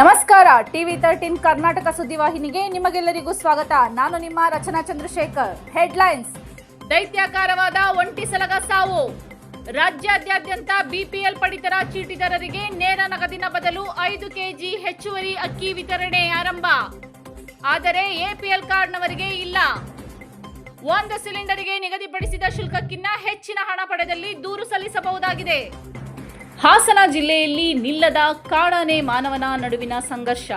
ನಮಸ್ಕಾರ. TV thirteen Karnataka ಸುದ್ದಿವಾಹಿನಿಗೆ ನಿಮಗೆಲ್ಲರಿಗೂ ಸ್ವಾಗತ. ನಾನು ನಿಮ್ಮ ರಚನಾ ಚಂದ್ರಶೇಖರ್. ಹೆಡ್ಲೈನ್ಸ್. ದೈತ್ಯಾಕಾರವಾದ ಒಂಟಿ ಸಲಗ ಸಾವು. ರಾಜ್ಯಾದ್ಯಂತ ಬಿಪಿಎಲ್ ಪಡಿತರ ಚೀಟಿದಾರರಿಗೆ ನೇರ ನಗದಿನ ಬದಲು ಐದು ಕೆಜಿ ಹೆಚ್ಚುವರಿ ಅಕ್ಕಿ ವಿತರಣೆ ಆರಂಭ. ಆದರೆ ಎಪಿಎಲ್ ಕಾರ್ಡ್ನವರಿಗೆ ಇಲ್ಲ. ಒಂದು ಸಿಲಿಂಡರ್ಗೆ ನಿಗದಿಪಡಿಸಿದ ಶುಲ್ಕಕ್ಕಿಂತ ಹೆಚ್ಚಿನ ಹಣ ಪಡೆದಲ್ಲಿ ದೂರು ಸಲ್ಲಿಸಬಹುದಾಗಿದೆ. ಹಾಸನ ಜಿಲ್ಲೆಯಲ್ಲಿ ನಿಲ್ಲದ ಕಾಡಾನೆ ಮಾನವನ ನಡುವಿನ ಸಂಘರ್ಷ.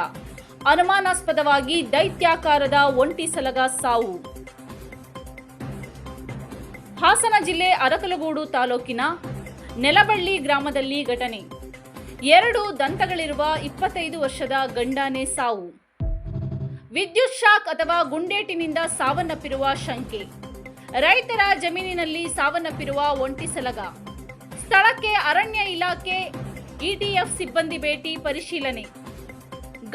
ಅನುಮಾನಾಸ್ಪದವಾಗಿ ದೈತ್ಯಾಕಾರದ ಒಂಟಿ ಸಲಗ ಸಾವು. ಹಾಸನ ಜಿಲ್ಲೆ ಅರಕಲಗೂಡು ತಾಲೂಕಿನ ನೆಲಬಳ್ಳಿ ಗ್ರಾಮದಲ್ಲಿ ಘಟನೆ. ಎರಡು ದಂತಗಳಿರುವ ಇಪ್ಪತ್ತೈದು ವರ್ಷದ ಗಂಡಾನೆ ಸಾವು. ವಿದ್ಯುತ್ ಶಾಕ್ ಅಥವಾ ಗುಂಡೇಟಿನಿಂದ ಸಾವನ್ನಪ್ಪಿರುವ ಶಂಕೆ. ರೈತರ ಜಮೀನಿನಲ್ಲಿ ಸಾವನ್ನಪ್ಪಿರುವ ಒಂಟಿ ಸಲಗ. ಸ್ಥಳಕ್ಕೆ ಅರಣ್ಯ ಇಲಾಖೆ ಇಟಿಎಫ್ ಸಿಬ್ಬಂದಿ ಭೇಟಿ ಪರಿಶೀಲನೆ.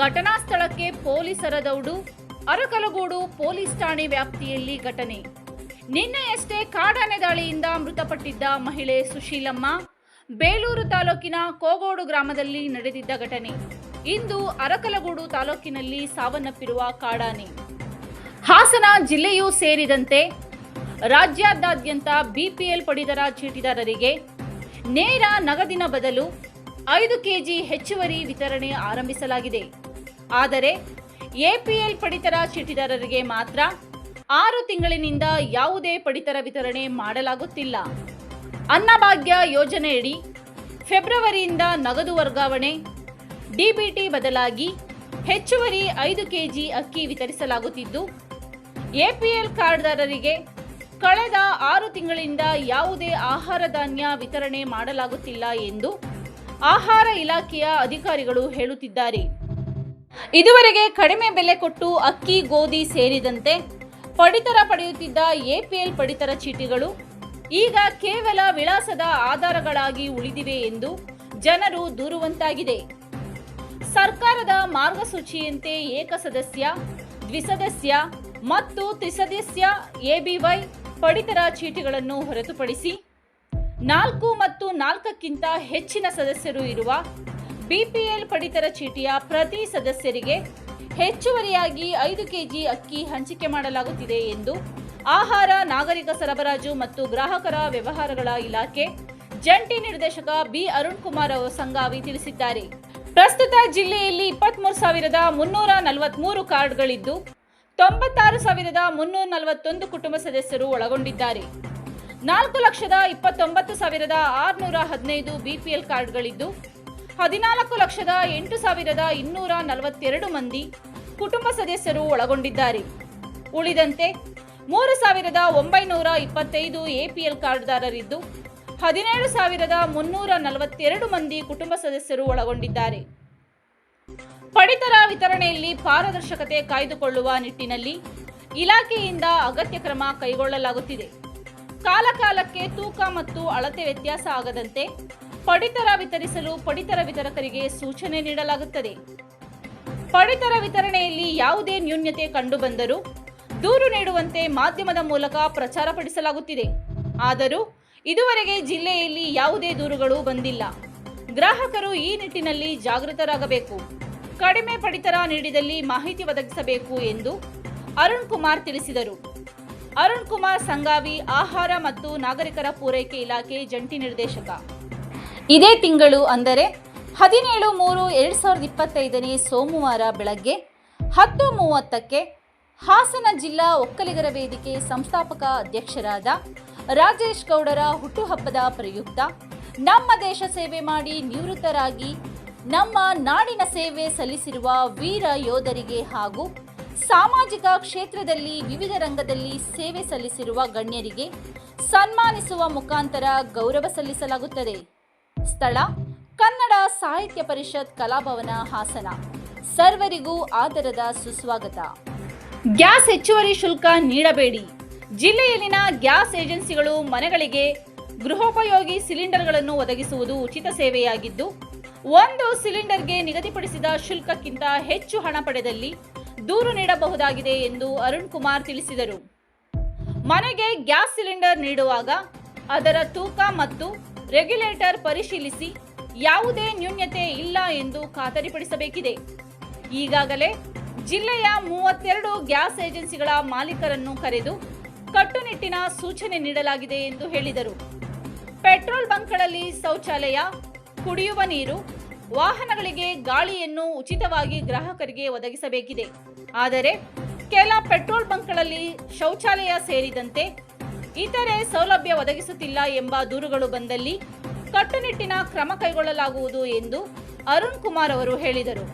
ಘಟನಾ ಸ್ಥಳಕ್ಕೆ ಪೊಲೀಸರ ದೌಡು, ಅರಕಲಗೂಡು ಪೊಲೀಸ್ ಠಾಣೆ ವ್ಯಾಪ್ತಿಯಲ್ಲಿ ಘಟನೆ. ನಿನ್ನೆಯಷ್ಟೇ ಕಾಡಾನೆ ದಾಳಿಯಿಂದ ಮೃತಪಟ್ಟಿದ್ದ ಮಹಿಳೆ ಸುಶೀಲಮ್ಮ, ಬೇಲೂರು ತಾಲೂಕಿನ ಕೋಗೋಡು ಗ್ರಾಮದಲ್ಲಿ ನಡೆದಿದ್ದ ಘಟನೆ. ಇಂದು ಅರಕಲಗೂಡು ತಾಲೂಕಿನಲ್ಲಿ ಸಾವನ್ನಪ್ಪಿರುವ ಕಾಡಾನೆ. ಹಾಸನ ಜಿಲ್ಲೆಯೂ ಸೇರಿದಂತೆ ರಾಜ್ಯಾದ್ಯಂತ ಬಿಪಿಎಲ್ ಪಡಿತರ ಚೀಟಿದಾರರಿಗೆ ನೇರ ನಗದಿನ ಬದಲು ಐದು ಕೆಜಿ ಹೆಚ್ಚುವರಿ ವಿತರಣೆ ಆರಂಭಿಸಲಾಗಿದೆ. ಆದರೆ, ಎಪಿಎಲ್ ಪಡಿತರ ಚೀಟಿದಾರರಿಗೆ ಮಾತ್ರ ಆರು ತಿಂಗಳಿನಿಂದ ಯಾವುದೇ ಪಡಿತರ ವಿತರಣೆ ಮಾಡಲಾಗುತ್ತಿಲ್ಲ. ಅನ್ನಭಾಗ್ಯ ಯೋಜನೆಯಡಿ ಫೆಬ್ರವರಿಯಿಂದ ನಗದು ವರ್ಗಾವಣೆ ಡಿಬಿಟಿ ಬದಲಾಗಿ ಹೆಚ್ಚುವರಿ ಐದು ಕೆಜಿ ಅಕ್ಕಿ ವಿತರಿಸಲಾಗುತ್ತಿದ್ದು, ಎಪಿಎಲ್ ಕಾರ್ಡ್ದಾರರಿಗೆ ಕಳೆದ ಆರು ತಿಂಗಳಿಂದ ಯಾವುದೇ ಆಹಾರ ಧಾನ್ಯ ವಿತರಣೆ ಮಾಡಲಾಗುತ್ತಿಲ್ಲ ಎಂದು ಆಹಾರ ಇಲಾಖೆಯ ಅಧಿಕಾರಿಗಳು ಹೇಳುತ್ತಿದ್ದಾರೆ. ಇದುವರೆಗೆ ಕಡಿಮೆ ಬೆಲೆ ಕೊಟ್ಟು ಅಕ್ಕಿ, ಗೋಧಿ ಸೇರಿದಂತೆ ಪಡಿತರ ಪಡೆಯುತ್ತಿದ್ದ ಎಪಿಎಲ್ ಪಡಿತರ ಚೀಟಿಗಳು ಈಗ ಕೇವಲ ವಿಳಾಸದ ಆಧಾರಗಳಾಗಿ ಉಳಿದಿವೆ ಎಂದು ಜನರು ದೂರುವಂತಾಗಿದೆ. ಸರ್ಕಾರದ ಮಾರ್ಗಸೂಚಿಯಂತೆ ಏಕಸದಸ್ಯ, ದ್ವಿಸದಸ್ಯ ಮತ್ತು ತ್ರಿಸದಸ್ಯ ಎಬಿವೈ ಪಡಿತರ ಚೀಟಿಗಳನ್ನು ಹೊರತುಪಡಿಸಿ ನಾಲ್ಕು ಮತ್ತು ನಾಲ್ಕಕ್ಕಿಂತ ಹೆಚ್ಚಿನ ಸದಸ್ಯರು ಇರುವ ಬಿಪಿಎಲ್ ಪಡಿತರ ಚೀಟಿಯ ಪ್ರತಿ ಸದಸ್ಯರಿಗೆ ಹೆಚ್ಚುವರಿಯಾಗಿ ಐದು ಕೆಜಿ ಅಕ್ಕಿ ಹಂಚಿಕೆ ಮಾಡಲಾಗುತ್ತಿದೆ ಎಂದು ಆಹಾರ, ನಾಗರಿಕ ಸರಬರಾಜು ಮತ್ತು ಗ್ರಾಹಕರ ವ್ಯವಹಾರಗಳ ಇಲಾಖೆ ಜಂಟಿ ನಿರ್ದೇಶಕ ಬಿ. ಅರುಣ್ ಕುಮಾರ್ ಅವರು ಸಂಗಾವಿ ತಿಳಿಸಿದ್ದಾರೆ. ಪ್ರಸ್ತುತ ಜಿಲ್ಲೆಯಲ್ಲಿ ಇಪ್ಪತ್ಮೂರು ಸಾವಿರದ ಮುನ್ನೂರ ನಲವತ್ಮೂರು ಕಾರ್ಡ್ಗಳಿದ್ದು ತೊಂಬತ್ತಾರು ಸಾವಿರದ ಮುನ್ನೂರ ನಲವತ್ತೊಂದು ಕುಟುಂಬ ಸದಸ್ಯರು ಒಳಗೊಂಡಿದ್ದಾರೆ. ನಾಲ್ಕು ಲಕ್ಷದ ಇಪ್ಪತ್ತೊಂಬತ್ತು ಸಾವಿರದ ಆರುನೂರ ಹದಿನೈದು ಬಿಪಿಎಲ್ ಕಾರ್ಡ್ಗಳಿದ್ದು, ಹದಿನಾಲ್ಕು ಲಕ್ಷದ ಎಂಟು ಸಾವಿರದ ಇನ್ನೂರ ನಲವತ್ತೆರಡು ಮಂದಿ ಕುಟುಂಬ ಸದಸ್ಯರು ಒಳಗೊಂಡಿದ್ದಾರೆ. ಉಳಿದಂತೆ ಮೂರು ಸಾವಿರದ ಒಂಬೈನೂರ ಇಪ್ಪತ್ತೈದು ಎಪಿಎಲ್ ಕಾರ್ಡ್ದಾರರಿದ್ದು, ಹದಿನೇಳು ಸಾವಿರದ ಮುನ್ನೂರ ನಲವತ್ತೆರಡು ಮಂದಿ ಕುಟುಂಬ ಸದಸ್ಯರು ಒಳಗೊಂಡಿದ್ದಾರೆ. ಪಡಿತರ ವಿತರಣೆಯಲ್ಲಿ ಪಾರದರ್ಶಕತೆ ಕಾಯ್ದುಕೊಳ್ಳುವ ನಿಟ್ಟಿನಲ್ಲಿ ಇಲಾಖೆಯಿಂದ ಅಗತ್ಯ ಕ್ರಮ ಕೈಗೊಳ್ಳಲಾಗುತ್ತಿದೆ. ಕಾಲಕಾಲಕ್ಕೆ ತೂಕ ಮತ್ತು ಅಳತೆ ವ್ಯತ್ಯಾಸ ಆಗದಂತೆ ಪಡಿತರ ವಿತರಿಸಲು ಪಡಿತರ ವಿತರಕರಿಗೆ ಸೂಚನೆ ನೀಡಲಾಗುತ್ತದೆ. ಪಡಿತರ ವಿತರಣೆಯಲ್ಲಿ ಯಾವುದೇ ನ್ಯೂನ್ಯತೆ ಕಂಡುಬಂದರೂ ದೂರು ನೀಡುವಂತೆ ಮಾಧ್ಯಮದ ಮೂಲಕ ಪ್ರಚಾರಪಡಿಸಲಾಗುತ್ತಿದೆ ಆದರೂ ಇದುವರೆಗೆ ಜಿಲ್ಲೆಯಲ್ಲಿ ಯಾವುದೇ ದೂರುಗಳು ಬಂದಿಲ್ಲ. ಗ್ರಾಹಕರು ಈ ನಿಟ್ಟಿನಲ್ಲಿ ಜಾಗೃತರಾಗಬೇಕು. ಕಡಿಮೆ ಪಡಿತರ ನೀಡಿದಲ್ಲಿ ಮಾಹಿತಿ ಒದಗಿಸಬೇಕು ಎಂದು ಅರುಣ್ ಕುಮಾರ್ ತಿಳಿಸಿದರು. ಅರುಣ್ ಕುಮಾರ್ ಸಂಗಾವಿ ಆಹಾರ ಮತ್ತು ನಾಗರಿಕರ ಪೂರೈಕೆ ಇಲಾಖೆ ಜಂಟಿ ನಿರ್ದೇಶಕ. ಇದೇ ತಿಂಗಳು ಅಂದರೆ ಹದಿನೇಳು ಮೂರು ಎರಡು ಸಾವಿರದ ಇಪ್ಪತ್ತೈದನೇ ಸೋಮವಾರ ಬೆಳಗ್ಗೆ ಹತ್ತು ಮೂವತ್ತಕ್ಕೆ ಹಾಸನ ಜಿಲ್ಲಾ ಒಕ್ಕಲಿಗರ ವೇದಿಕೆ ಸಂಸ್ಥಾಪಕ ಅಧ್ಯಕ್ಷರಾದ ರಾಜೇಶ್ ಗೌಡರ ಹುಟ್ಟುಹಬ್ಬದ ಪ್ರಯುಕ್ತ ನಮ್ಮ ದೇಶ ಸೇವೆ ಮಾಡಿ ನಿವೃತ್ತರಾಗಿ ನಮ್ಮ ನಾಡಿನ ಸೇವೆ ಸಲ್ಲಿಸಿರುವ ವೀರ ಯೋಧರಿಗೆ ಹಾಗೂ ಸಾಮಾಜಿಕ ಕ್ಷೇತ್ರದಲ್ಲಿ ವಿವಿಧ ರಂಗದಲ್ಲಿ ಸೇವೆ ಸಲ್ಲಿಸಿರುವ ಗಣ್ಯರಿಗೆ ಸನ್ಮಾನಿಸುವ ಮುಖಾಂತರ ಗೌರವ ಸಲ್ಲಿಸಲಾಗುತ್ತದೆ. ಸ್ಥಳ, ಕನ್ನಡ ಸಾಹಿತ್ಯ ಪರಿಷತ್ ಕಲಾಭವನ ಹಾಸನ. ಸರ್ವರಿಗೂ ಆದರದ ಸುಸ್ವಾಗತ. ಗ್ಯಾಸ್ ಹೆಚ್ಚುವರಿ ಶುಲ್ಕ ನೀಡಬೇಡಿ. ಜಿಲ್ಲೆಯಲ್ಲಿನ ಗ್ಯಾಸ್ ಏಜೆನ್ಸಿಗಳು ಮನೆಗಳಿಗೆ ಗೃಹೋಪಯೋಗಿ ಸಿಲಿಂಡರ್ಗಳನ್ನು ಒದಗಿಸುವುದು ಉಚಿತ ಸೇವೆಯಾಗಿದ್ದು ಒಂದು ಸಿಲಿಂಡರ್ಗೆ ನಿಗದಿಪಡಿಸಿದ ಶುಲ್ಕಕ್ಕಿಂತ ಹೆಚ್ಚು ಹಣ ಪಡೆದಲ್ಲಿ ದೂರು ನೀಡಬಹುದಾಗಿದೆ ಎಂದು ಅರುಣ್ ಕುಮಾರ್ ತಿಳಿಸಿದರು. ಮನೆಗೆ ಗ್ಯಾಸ್ ಸಿಲಿಂಡರ್ ನೀಡುವಾಗ ಅದರ ತೂಕ ಮತ್ತು ರೆಗ್ಯುಲೇಟರ್ ಪರಿಶೀಲಿಸಿ ಯಾವುದೇ ನ್ಯೂನ್ಯತೆ ಇಲ್ಲ ಎಂದು ಖಾತರಿಪಡಿಸಬೇಕಿದೆ. ಈಗಾಗಲೇ ಜಿಲ್ಲೆಯ ಮೂವತ್ತೆರಡು ಗ್ಯಾಸ್ ಏಜೆನ್ಸಿಗಳ ಮಾಲೀಕರನ್ನು ಕರೆದು ಕಟ್ಟುನಿಟ್ಟಿನ ಸೂಚನೆ ನೀಡಲಾಗಿದೆ ಎಂದು ಹೇಳಿದರು. ಪೆಟ್ರೋಲ್ ಬಂಕ್ಗಳಲ್ಲಿ ಶೌಚಾಲಯ ಕುಡಿಯುವ ನೀರು, ವಾಹನಗಳಿಗೆ ಗಾಳಿಯನ್ನು ಉಚಿತವಾಗಿ ಗ್ರಾಹಕರಿಗೆ ಒದಗಿಸಬೇಕಿದೆ. ಆದರೆ ಕೆಲ ಪೆಟ್ರೋಲ್ ಬಂಕ್ಗಳಲ್ಲಿ ಶೌಚಾಲಯ ಸೇರಿದಂತೆ ಇತರೆ ಸೌಲಭ್ಯ ಒದಗಿಸುತ್ತಿಲ್ಲ ಎಂಬ ದೂರುಗಳು ಬಂದಲ್ಲಿ ಕಟ್ಟುನಿಟ್ಟಿನ ಕ್ರಮ ಕೈಗೊಳ್ಳಲಾಗುವುದು ಎಂದು ಅರುಣ್ ಕುಮಾರ್ ಅವರು ಹೇಳಿದರು.